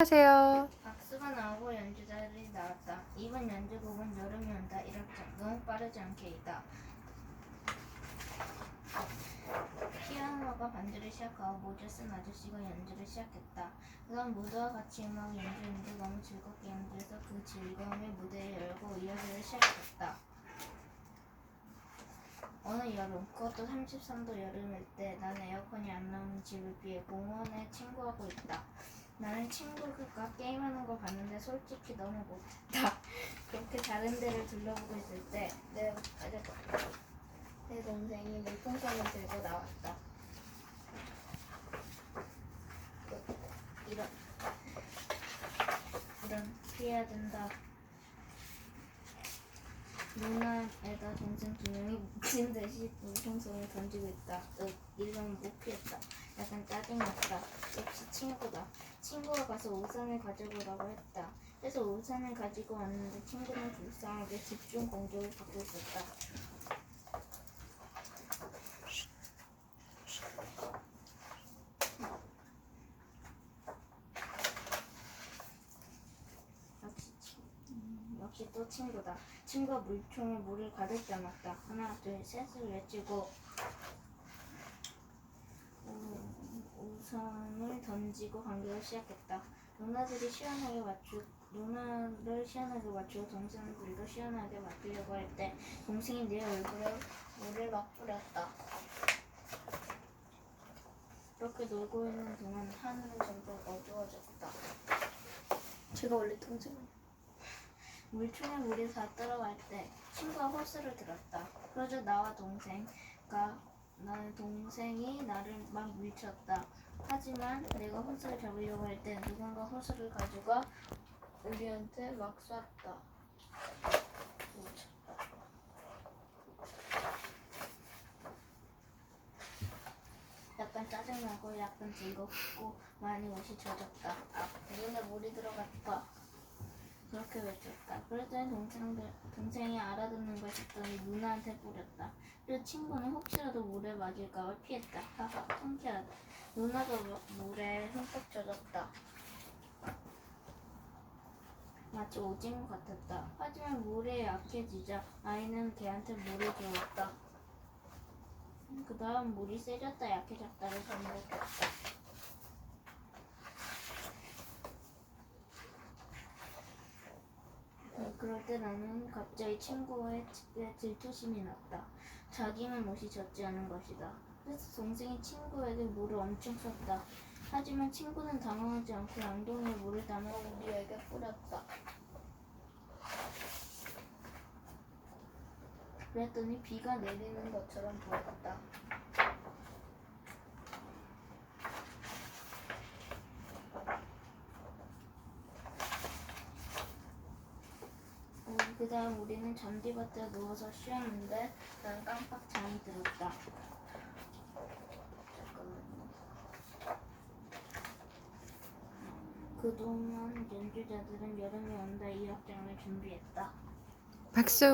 하세요. 박수가 나오고 연주자들이 나왔다. 이번 연주곡은 여름이 온다. 이렇게 너무 빠르지 않게 있다. 피아노가 반주를 시작하고 모자 쓴 아저씨가 연주를 시작했다. 그건 모두와 같이 음악 연주했는데 너무 즐겁게 연주해서 그 즐거움에 무대를 열고 이야기를 시작했다. 어느 여름, 그것도 33도 여름일 때 나는 에어컨이 안 나오는 집을 비해 공원에 친구하고 있다. 나는 친구가 게임하는 거 봤는데 솔직히 너무 못했다. 그렇게 다른 데를 둘러보고 있을 때 내, 내 동생이 물풍선을 들고 나왔다. 이런 이런 피해야 된다. 누나에다 동생 두 명이 미친 듯이 물풍선을 던지고 있다. 으, 이건 못 피했다. 약간 짜증났다. 역시 친구다. 친구가 가서 우산을 가져오라고 했다. 그래서 우산을 가지고 왔는데 친구는 불쌍하게 집중 공격을 받고 있었다. 역시 친, 음, 역시 또 친구다. 친구가 물총에 물을 가득 담았다. 하나, 둘, 셋을 외치고 음, 우산을 던지고 반격을 시작했다. 누나들이 시원하게 맞추 누나를 시원하게 맞추고 동생들도 시원하게 맞추려고 할 때 동생이 내 얼굴에 물을 막 뿌렸다. 그렇게 놀고 있는 동안 하늘은 점점 어두워졌다. 제가 원래 동생은 물총에 물이 다 들어갈 때 친구가 호스를 들었다. 그러자 나와 동생과 나의 동생이 나를 막 밀쳤다. 하지만 내가 호스를 잡으려고 할 때 누군가 호스를 가져가 우리한테 막 쐈다. 약간 짜증나고 약간 즐겁고 많이 옷이 젖었다. 아, 눈에 물이 들어갔다. 그렇게 외쳤다. 그랬더니 동생들, 동생이 알아듣는 걸 싶더니 누나한테 뿌렸다. 그리고 친구는 혹시라도 물에 맞을까봐 피했다. 하하, 통쾌하다. 누나가 무- 물에 흠뻑 젖었다. 마치 오징어 같았다. 하지만 물에 약해지자 아이는 걔한테 물을 주었다. 그 다음 물이 세졌다 약해졌다를 반복했다. 그럴 때 나는 갑자기 친구의 집에 질투심이 났다. 자기만 옷이 젖지 않은 것이다. 그래서 동생이 친구에게 물을 엄청 썼다. 하지만 친구는 당황하지 않고 양동이에 물을 담아 우리에게 뿌렸다. 그랬더니 비가 내리는 것처럼 보였다. 그 다음 우리는 잔디밭에 누워서 쉬었는데 난 깜빡 잠이 들었다. 그동안 연주자들은 여름이 온다 이 악장을 준비했다. 박수.